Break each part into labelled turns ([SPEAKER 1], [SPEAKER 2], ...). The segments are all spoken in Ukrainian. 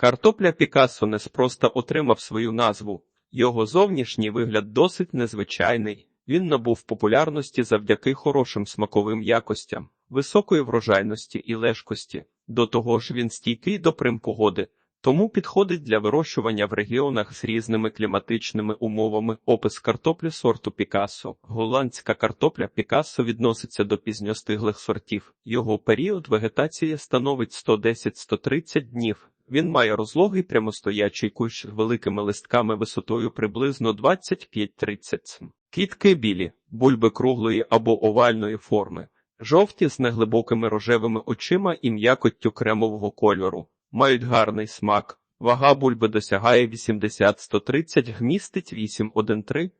[SPEAKER 1] Картопля Пікассо неспроста отримав свою назву. Його зовнішній вигляд досить незвичайний. Він набув популярності завдяки хорошим смаковим якостям, високої врожайності і лежкості. До того ж він стійкий до примпогоди, тому підходить для вирощування в регіонах з різними кліматичними умовами. Опис картоплі сорту Пікассо. Голландська картопля Пікассо відноситься до пізньостиглих сортів. Його період вегетації становить 110-130 днів. Він має розлогий прямостоячий кущ з великими листками висотою приблизно 25-30 см. Квітки білі, бульби круглої або овальної форми, жовті з неглибокими рожевими очима і м'якоттю кремового кольору, мають гарний смак. Вага бульби досягає 80-130 гмістить 8,1,3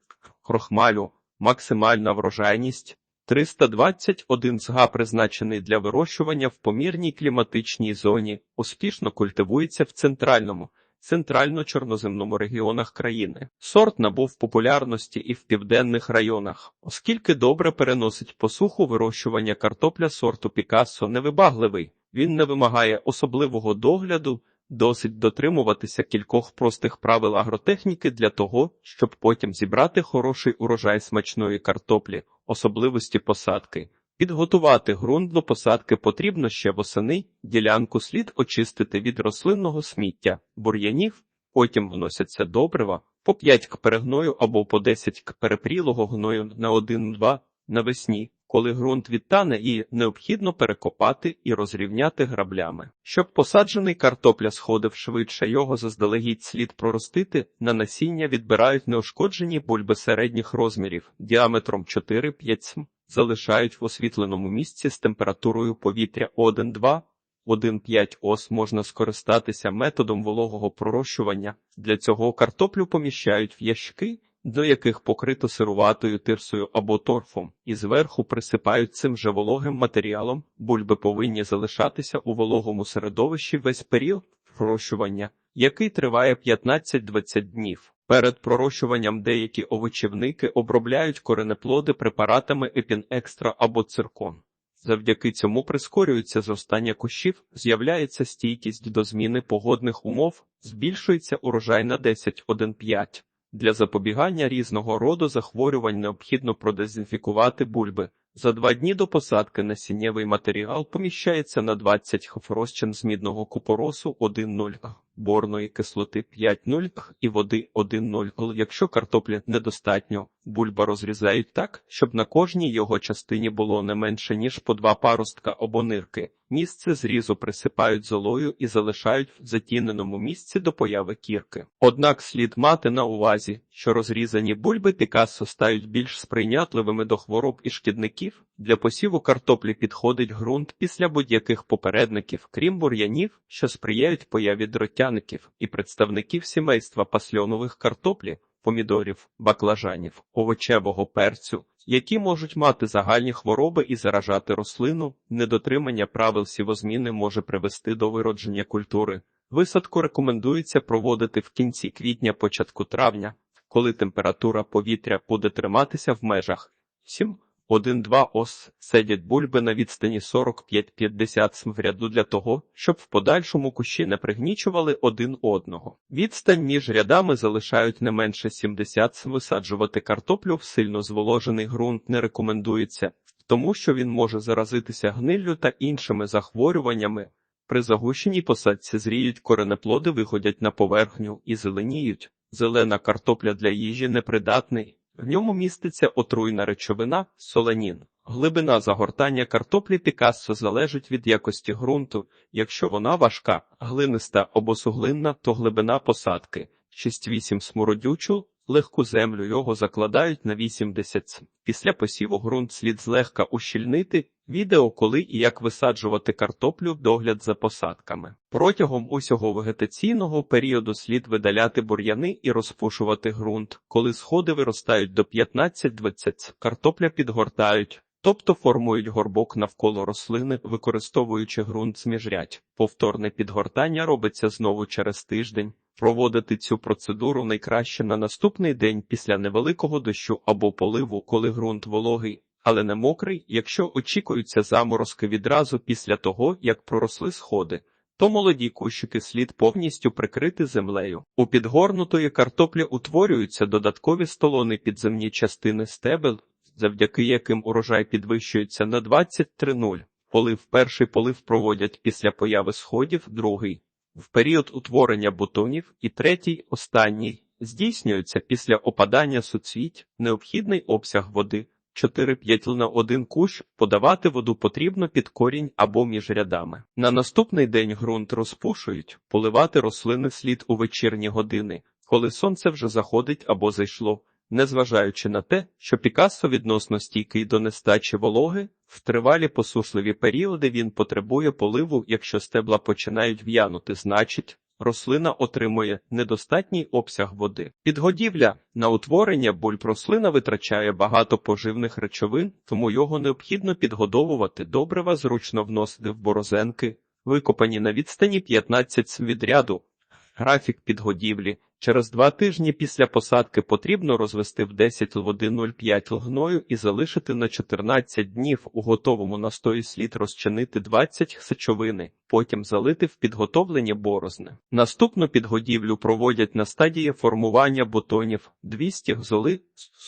[SPEAKER 1] крохмалю, максимальна врожайність 321 зга призначений для вирощування в помірній кліматичній зоні, успішно культивується в центральному, центрально-чорноземному регіонах країни. Сорт набув популярності і в південних районах, оскільки добре переносить посуху вирощування картопля сорту Пікассо невибагливий. Він не вимагає особливого догляду, досить дотримуватися кількох простих правил агротехніки для того, щоб потім зібрати хороший урожай смачної картоплі, особливості посадки. Підготувати ґрунт до посадки потрібно ще восени, ділянку слід очистити від рослинного сміття, бур'янів, потім вносяться добрива, по 5 к перегною або по 10 к перепрілого гною на 1-2 навесні, коли ґрунт відтане і необхідно перекопати і розрівняти граблями. Щоб посаджений картопля сходив швидше, його заздалегідь слід проростити, на насіння відбирають неушкоджені бульби середніх розмірів діаметром 4-5 см, залишають в освітленому місці з температурою повітря 1-2, 1,5 ос можна скористатися методом вологого пророщування. Для цього картоплю поміщають в ящики, до яких покрито сируватою тирсою або торфом, і зверху присипають цим же вологим матеріалом. Бульби повинні залишатися у вологому середовищі весь період пророщування, який триває 15-20 днів. Перед пророщуванням деякі овочівники обробляють коренеплоди препаратами епінекстра або циркон. Завдяки цьому прискорюється зростання кущів, з'являється стійкість до зміни погодних умов, збільшується урожай на 10-1,5. Для запобігання різного роду захворювань необхідно продезінфікувати бульби. За два дні до посадки насіннєвий матеріал поміщається на 20 х розчин з мідного купоросу 1,0 борної кислоти 5,0 і води 1,0 Якщо картоплі недостатньо, бульба розрізають так, щоб на кожній його частині було не менше, ніж по два паростка або нирки. Місце зрізу присипають золою і залишають в затіненому місці до появи кірки. Однак слід мати на увазі, що розрізані бульби Пікассо стають більш сприйнятливими до хвороб і шкідників. Для посіву картоплі підходить ґрунт після будь-яких попередників, крім бур'янів, що сприяють появі дротяників і представників сімейства пасльонових картоплі, помідорів, баклажанів, овочевого перцю, які можуть мати загальні хвороби і заражати рослину. Недотримання правил сівозміни може привести до виродження культури. Висадку рекомендується проводити в кінці квітня, початку травня, коли температура повітря буде триматися в межах 7 1-2 ос сидять бульби на відстані 45-50 см в ряду для того, щоб в подальшому кущі не пригнічували один одного. Відстань між рядами залишають не менше 70 см. Висаджувати картоплю в сильно зволожений ґрунт не рекомендується, тому що він може заразитися гниллю та іншими захворюваннями. При загущеній посадці зріють коренеплоди, виходять на поверхню і зеленіють. Зелена картопля для їжі непридатний. В ньому міститься отруйна речовина соленін. Глибина загортання картоплі Пікассо залежить від якості ґрунту. Якщо вона важка, глиниста або суглинна, то глибина посадки 6-8 смородючу, легку землю його закладають на 80 см. Після посіву ґрунт слід злегка ущільнити. Відео, коли і як висаджувати картоплю, догляд за посадками. Протягом усього вегетаційного періоду слід видаляти бур'яни і розпушувати ґрунт. Коли сходи виростають до 15-20, картопля підгортають, тобто формують горбок навколо рослини, використовуючи ґрунт з міжрядь. Повторне підгортання робиться знову через тиждень. Проводити цю процедуру найкраще на наступний день після невеликого дощу або поливу, коли ґрунт вологий, але не мокрий, якщо очікуються заморозки відразу після того, як проросли сходи. то молоді кущики слід повністю прикрити землею. У підгорнутої картоплі утворюються додаткові столони підземні частини стебел, завдяки яким урожай підвищується на 23,0. Полив перший полив проводять після появи сходів, другий в період утворення бутонів і третій, останній, здійснюється після опадання суцвіть, необхідний обсяг води 4-5 на один кущ, подавати воду потрібно під корінь або між рядами. На наступний день ґрунт розпушують, поливати рослини слід у вечірні години, коли сонце вже заходить або зайшло. Незважаючи на те, що Пікассо відносно стійкий до нестачі вологи, в тривалі посушливі періоди він потребує поливу, якщо стебла починають в'янути, значить, рослина отримує недостатній обсяг води. Підгодівля на утворення бульб рослина витрачає багато поживних речовин, тому його необхідно підгодовувати добрива зручно вносити в борозенки, викопані на відстані 15 см від ряду. Графік підгодівлі Через два тижні після посадки потрібно розвести в 10 води 0,5 лгною і залишити на 14 днів. У готовому настої слід розчинити 20 сечовини, потім залити в підготовлені борозни. Наступну підгодівлю проводять на стадії формування бутонів 200 гзоли,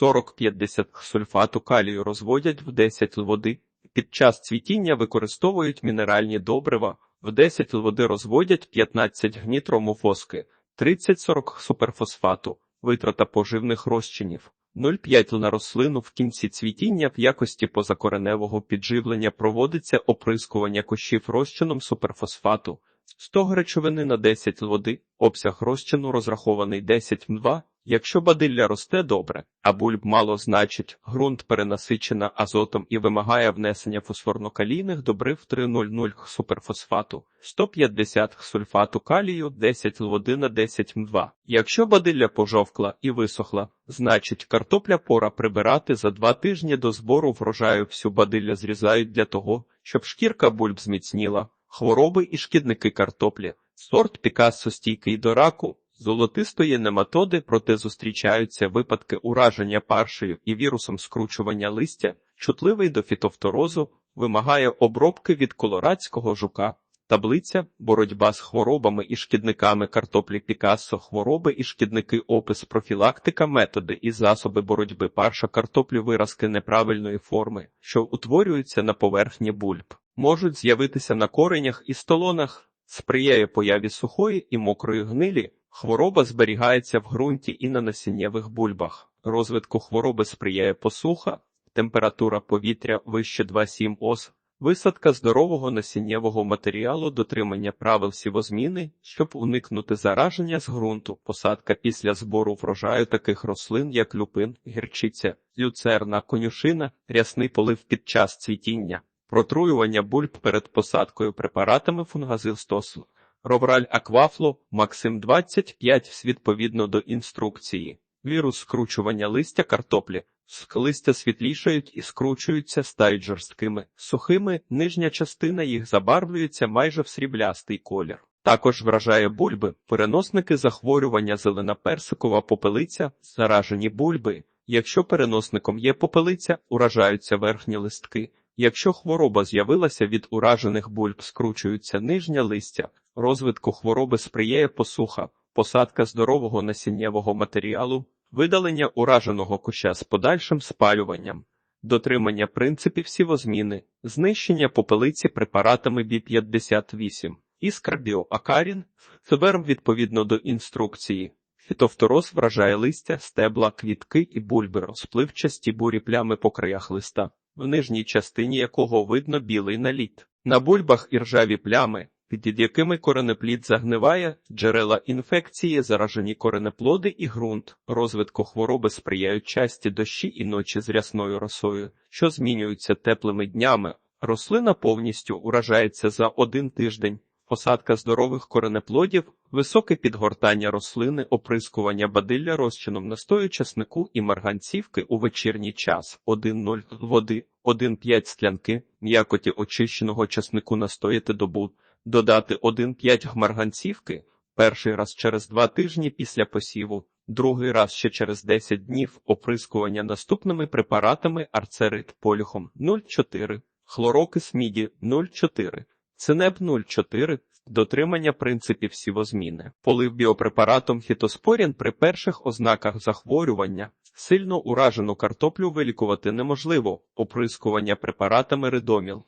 [SPEAKER 1] 40-50 сульфату калію розводять в 10 води. Під час цвітіння використовують мінеральні добрива, в 10 води розводять 15 гнітромофоски. 30-40 суперфосфату, витрата поживних розчинів, 0,5 на рослину в кінці цвітіння в якості позакореневого підживлення проводиться оприскування кущів розчином суперфосфату, 100 речовини на 10 води, обсяг розчину розрахований 10 м2, Якщо бадилля росте добре, а бульб мало значить, ґрунт перенасичена азотом і вимагає внесення фосфорно-калійних добрив 3,00 суперфосфату, 150 сульфату калію, 10 води на 10 м2. Якщо бадилля пожовкла і висохла, значить картопля пора прибирати за два тижні до збору врожаю всю бадилля зрізають для того, щоб шкірка бульб зміцніла, хвороби і шкідники картоплі. Сорт Пікассо стійкий до раку, Золотистої нематоди, проте зустрічаються випадки ураження паршею і вірусом скручування листя, чутливий до фітофторозу, вимагає обробки від колорадського жука. Таблиця боротьба з хворобами і шкідниками картоплі Пікассо, хвороби і шкідники опис профілактика, методи і засоби боротьби парша картоплі виразки неправильної форми, що утворюються на поверхні бульб, можуть з'явитися на коренях і столонах, сприяє появі сухої і мокрої гнилі. Хвороба зберігається в ґрунті і на насіннєвих бульбах. Розвитку хвороби сприяє посуха, температура повітря вище 2,7 ос, висадка здорового насіннєвого матеріалу, дотримання правил сівозміни, щоб уникнути зараження з ґрунту, посадка після збору врожаю таких рослин, як люпин, гірчиця, люцерна, конюшина, рясний полив під час цвітіння, протруювання бульб перед посадкою препаратами фунгазилстосу. Ровраль Аквафло, Максим 25 відповідно до інструкції. Вірус скручування листя картоплі. Листя світлішають і скручуються, стають жорсткими, сухими, нижня частина їх забарвлюється майже в сріблястий колір. Також вражає бульби, переносники захворювання зелена персикова попелиця, заражені бульби. Якщо переносником є попелиця, уражаються верхні листки. Якщо хвороба з'явилася від уражених бульб, скручуються нижня листя, розвитку хвороби сприяє посуха, посадка здорового насіннєвого матеріалу, видалення ураженого куща з подальшим спалюванням, дотримання принципів сівозміни, знищення попелиці препаратами Бі-58, іскарбіоакарін, феберм відповідно до інструкції. Фітофтороз вражає листя, стебла, квітки і бульби, розпливчасті бурі плями по краях листа, в нижній частині якого видно білий наліт. На бульбах і ржаві плями, під якими коренеплід загниває, джерела інфекції, заражені коренеплоди і ґрунт, розвитку хвороби сприяють часті дощі і ночі з рясною росою, що змінюються теплими днями. Рослина повністю уражається за один тиждень. Посадка здорових коренеплодів, високе підгортання рослини, оприскування бадилля розчином настою часнику і марганцівки у вечірній час 1,0 води, 1,5 склянки, м'якоті очищеного часнику настояти добу, додати 1,5 гмарганцівки, перший раз через два тижні після посіву, другий раз ще через 10 днів оприскування наступними препаратами арцерит поліхом 0,4, хлорокис міді 0,4, цинеб 0,4, Дотримання принципів сівозміни. Полив біопрепаратом фітоспорін при перших ознаках захворювання. Сильно уражену картоплю вилікувати неможливо. Оприскування препаратами редоміл.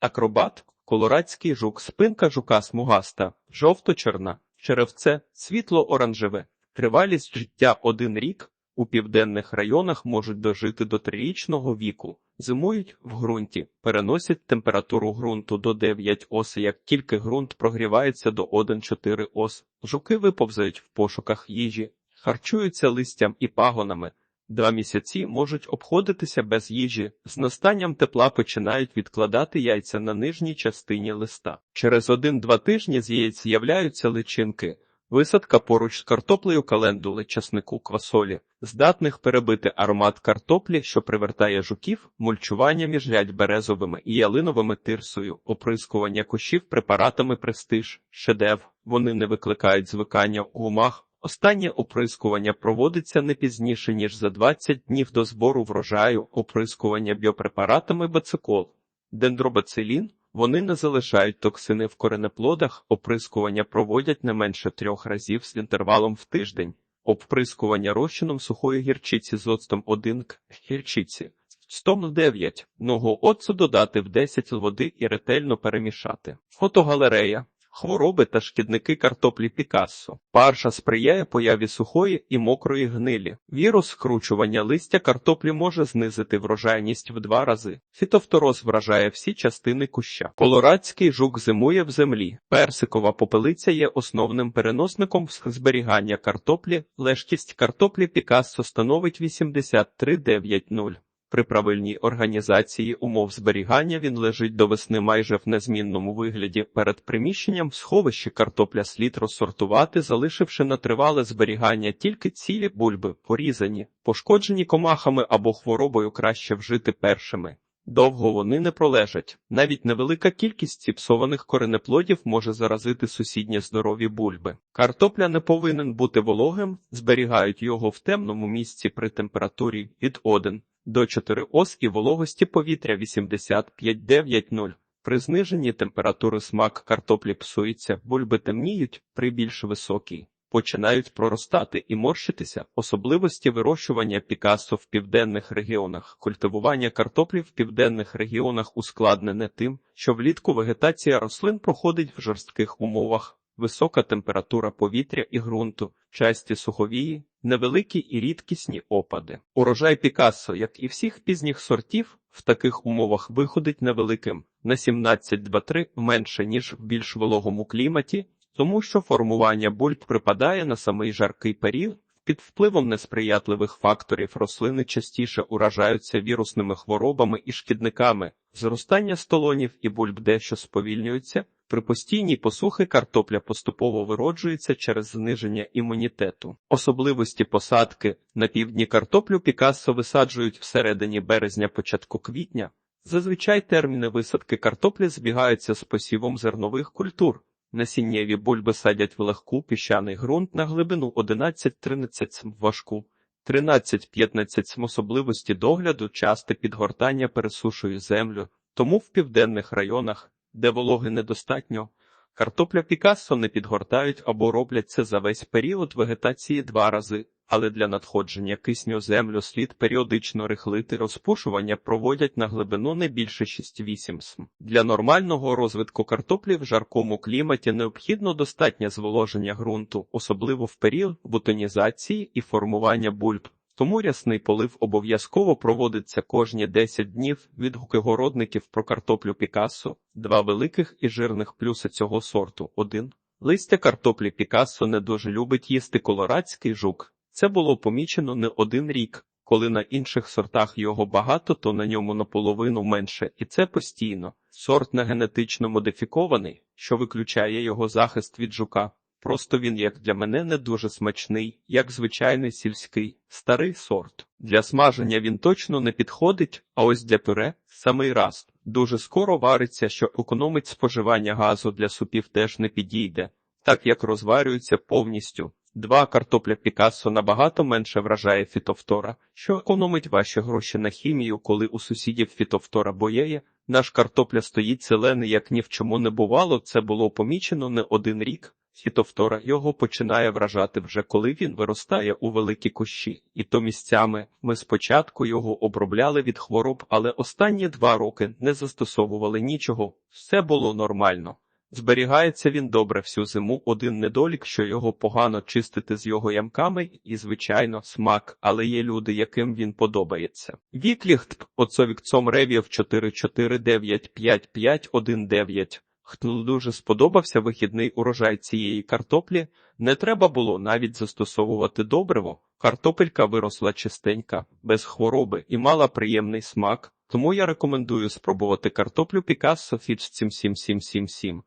[SPEAKER 1] Акробат, колорадський жук, спинка жука смугаста, жовто-чорна, черевце, світло-оранжеве. Тривалість життя один рік. У південних районах можуть дожити до трирічного віку. Зимують в ґрунті, переносять температуру ґрунту до 9 ос, як тільки ґрунт прогрівається до 1-4 ос. Жуки виповзають в пошуках їжі, харчуються листям і пагонами. Два місяці можуть обходитися без їжі, з настанням тепла починають відкладати яйця на нижній частині листа. Через один-два тижні з яєць з'являються личинки. Висадка поруч з картоплею календули, часнику, квасолі, здатних перебити аромат картоплі, що привертає жуків, мульчування між рядь березовими і ялиновими тирсою, оприскування кущів препаратами престиж, шедев. Вони не викликають звикання у умах. Останнє оприскування проводиться не пізніше, ніж за 20 днів до збору врожаю, оприскування біопрепаратами бацикол, дендробацилін. Вони не залишають токсини в коренеплодах, оприскування проводять не менше трьох разів з інтервалом в тиждень, оприскування розчином сухої гірчиці з оцтом 1 к гірчиці. 109. Ногу оцу додати в 10 води і ретельно перемішати. Фотогалерея. Хвороби та шкідники картоплі Пікассо. Парша сприяє появі сухої і мокрої гнилі. Вірус скручування листя картоплі може знизити врожайність в два рази. Фітофтороз вражає всі частини куща. Колорадський жук зимує в землі. Персикова попелиця є основним переносником зберігання картоплі. Лежкість картоплі Пікассо становить 83,90. При правильній організації умов зберігання він лежить до весни майже в незмінному вигляді. Перед приміщенням в сховищі картопля слід розсортувати, залишивши на тривале зберігання тільки цілі бульби, порізані, пошкоджені комахами або хворобою краще вжити першими. Довго вони не пролежать. Навіть невелика кількість ціпсованих коренеплодів може заразити сусідні здорові бульби. Картопля не повинен бути вологим, зберігають його в темному місці при температурі від 1 до 4 ос і вологості повітря 85-9-0. При зниженні температури смак картоплі псується, бульби темніють при більш високій. Починають проростати і морщитися особливості вирощування пікасо в південних регіонах. Культивування картоплі в південних регіонах ускладнене тим, що влітку вегетація рослин проходить в жорстких умовах. Висока температура повітря і ґрунту, часті суховії, невеликі і рідкісні опади. Урожай Пікассо, як і всіх пізніх сортів, в таких умовах виходить невеликим на 17,2-3 менше ніж в більш вологому кліматі, тому що формування бульб припадає на самий жаркий період. Під впливом несприятливих факторів рослини частіше уражаються вірусними хворобами і шкідниками, зростання столонів і бульб дещо сповільнюються. При постійній посухи картопля поступово вироджується через зниження імунітету. Особливості посадки на півдні картоплю Пікассо висаджують всередині березня початку квітня. Зазвичай терміни висадки картоплі збігаються з посівом зернових культур. Насіннєві бульби садять в легку піщаний ґрунт на глибину 11-13 см важку, 13-15 см особливості догляду, часте підгортання пересушує землю, тому в південних районах, де вологи недостатньо, картопля Пікассо не підгортають або роблять це за весь період вегетації два рази. Але для надходження кисню землю слід періодично рихлити розпушування проводять на глибину не більше 6-8 см. Для нормального розвитку картоплі в жаркому кліматі необхідно достатнє зволоження ґрунту, особливо в період бутонізації і формування бульб. Тому рясний полив обов'язково проводиться кожні 10 днів відгуки городників про картоплю Пікассо, два великих і жирних плюси цього сорту. 1. Листя картоплі Пікассо не дуже любить їсти колорадський жук. Це було помічено не один рік. Коли на інших сортах його багато, то на ньому наполовину менше, і це постійно. Сорт не генетично модифікований, що виключає його захист від жука. Просто він, як для мене, не дуже смачний, як звичайний сільський, старий сорт. Для смаження він точно не підходить, а ось для пюре самий раз. Дуже скоро вариться, що економить споживання газу для супів теж не підійде, так як розварюється повністю. Два картопля Пікассо набагато менше вражає фітофтора, що економить ваші гроші на хімію, коли у сусідів фітофтора боєє, Наш картопля стоїть зелений, як ні в чому не бувало. Це було помічено не один рік. Фітофтора його починає вражати вже коли він виростає у великі кущі, і то місцями ми спочатку його обробляли від хвороб, але останні два роки не застосовували нічого. Все було нормально. Зберігається він добре всю зиму. Один недолік, що його погано чистити з його ямками, і, звичайно, смак, але є люди, яким він подобається. Вікліхт, оцовікцом ревів 4495519. Хтл дуже сподобався вихідний урожай цієї картоплі. Не треба було навіть застосовувати добриво. Картопелька виросла чистенька, без хвороби і мала приємний смак. Тому я рекомендую спробувати картоплю Picasso Fitch 77777.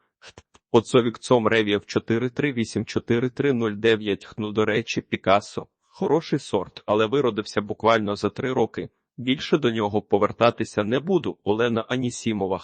[SPEAKER 1] Оцовікцом ревів 4384309 хну до речі, Пікассо. Хороший сорт, але виродився буквально за три роки. Більше до нього повертатися не буду. Олена Анісімова.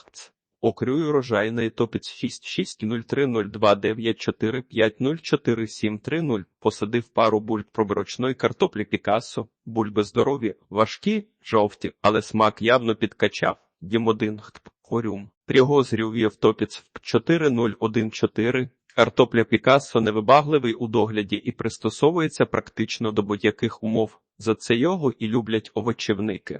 [SPEAKER 1] Окрюю рожайний топець 66030294504730. Посадив пару бульб пробирочної картоплі Пікассо. Бульби здорові, важкі, жовті, але смак явно підкачав. Дім один хтп. Хорюм. Пригозрів Євтопіц 4014. Картопля Пікассо невибагливий у догляді і пристосовується практично до будь-яких умов. За це його і люблять овочівники.